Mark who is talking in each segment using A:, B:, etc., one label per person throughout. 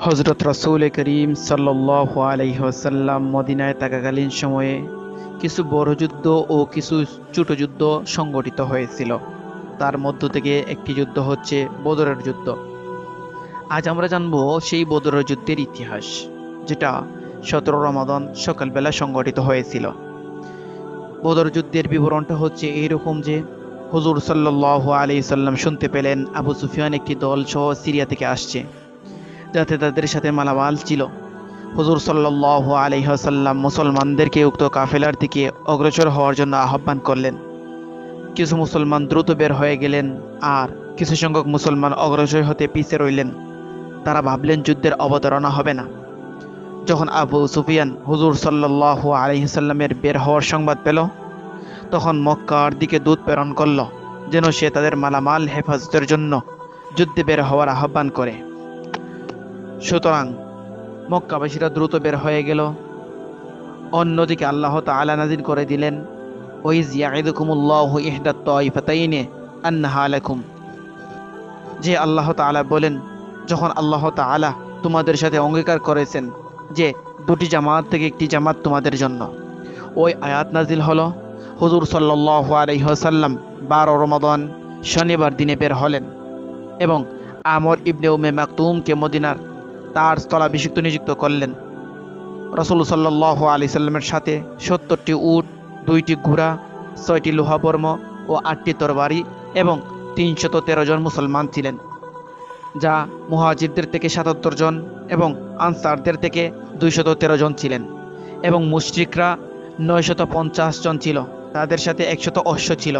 A: হজরত রসুল করিম সাল্লাহ আলহিহাসাল্লাম মদিনায় থাকাকালীন সময়ে কিছু বড় যুদ্ধ ও কিছু ছোট যুদ্ধ সংগঠিত হয়েছিল। তার মধ্য থেকে একটি যুদ্ধ হচ্ছে বদরের যুদ্ধ। আজ আমরা জানব সেই বদরের যুদ্ধের ইতিহাস, যেটা সতেরো রমাদন সকালবেলা সংগঠিত হয়েছিল। বদর যুদ্ধের বিবরণটা হচ্ছে এইরকম যে হুজুর সাল্লাহ আলি সাল্লাম শুনতে পেলেন আবু সুফিয়ান একটি দল সহ সিরিয়া থেকে আসছে। যাতে তাদের সাথে মালামাল ছিল। হুজুর সাল্লাহ আলহাসাল্লাম মুসলমানদেরকে উক্ত কাফেলার দিকে অগ্রসর হওয়ার জন্য আহ্বান করলেন। কিছু মুসলমান দ্রুত বের হয়ে গেলেন আর কিছু সংখ্যক মুসলমান অগ্রসর হতে পিছে রইলেন। তারা ভাবলেন, যুদ্ধের অবতারণা হবে না। যখন আবু সুফিয়ান হুজুর সাল্লাহ আলহিসাল্লামের বের হওয়ার সংবাদ পেল, তখন মক্কার দিকে দূত প্রেরণ করল, যেন সে তাদের মালামাল হেফাজতের জন্য যুদ্ধে বের হওয়ার আহ্বান করে। সুতরাং মক্কাবাসীরা দ্রুত বের হয়ে গেল। অন্যদিকে আল্লাহ তাআলা নাজির করে দিলেন ওইজ ইয়াইদুকুমুল্লাহু ইহদাত তাইফাতাইনে আন্নাহা লাকুম। যে আল্লাহ তাআলা বলেন, যখন আল্লাহ তাআলা তোমাদের সাথে অঙ্গীকার করেছেন যে দুটি জামাত থেকে একটি জামাত তোমাদের জন্য। ওই আয়াত নাজিল হলো। হুজুর সাল্লাল্লাহু আলাইহি ওয়াসাল্লাম বারো রমাদান শনিবার দিনে বের হলেন এবং আমর ইবনে উমে মাকতুমকে মদিনার তার স্থলাভিষিক্ত নিযুক্ত করলেন। রসুল সাল্লাহ আলি সাল্লামের সাথে সত্তরটি উট, দুইটি ঘোড়া, ছয়টি লোহাবর্ম ও আটটি তরবারি এবং তিনশত তেরো জন মুসলমান ছিলেন, যা মুহাজিরদের থেকে সাতাত্তর জন এবং আনসারদের থেকে দুইশত তেরো জন ছিলেন এবং মুশরিকরা নয়শত পঞ্চাশ জন ছিল। তাদের সাথে একশত অশ্ব ছিল।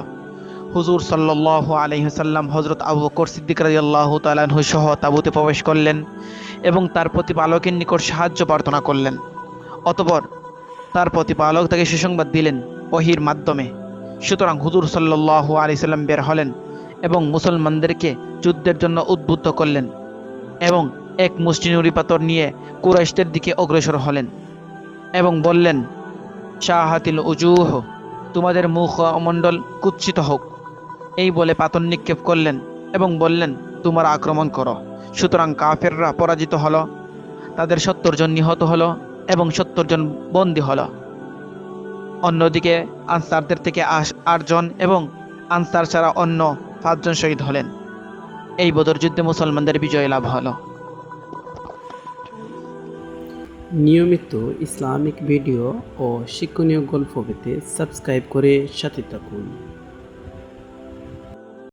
A: হুজুর সাল্লাহ আলহিহাল্লাম হজরত আবু বকর সিদ্দিক রাজিয়াল্লাহ তালাহু সহ তাবুতে প্রবেশ করলেন এবং তার প্রতিপালকের নিকট সাহায্য প্রার্থনা করলেন। অতপর তার প্রতিপালক তাকে সুসংবাদ দিলেন ওহির মাধ্যমে। সুতরাং হুজুর সাল্লাহ আলি সাল্লাম বের হলেন এবং মুসলমানদেরকে যুদ্ধের জন্য উদ্বুদ্ধ করলেন এবং এক নুড়ি পাথর নিয়ে কুরাইশদের দিকে অগ্রসর হলেন এবং বললেন, শাহাতিল উজুহ, তোমাদের মুখমণ্ডল কুৎসিত হোক। এই বলে পাথর নিক্ষেপ করলেন এবং বললেন, তোমরা আক্রমণ করো। সুতরাং কাফেররা পরাজিত হলো, তাদের সত্তর জন নিহত হলো এবং সত্তর জন বন্দী হলো। অন্যদিকে আনসারদের থেকে আশ আটজন এবং আনসার ছাড়া অন্য পাঁচজন শহীদ হলেন। এই বদর যুদ্ধে মুসলমানদের বিজয় লাভ হলো।
B: নিয়মিত ইসলামিক ভিডিও ও শিক্ষণীয় গল্প পেতে সাবস্ক্রাইব করে সাথে থাকুন।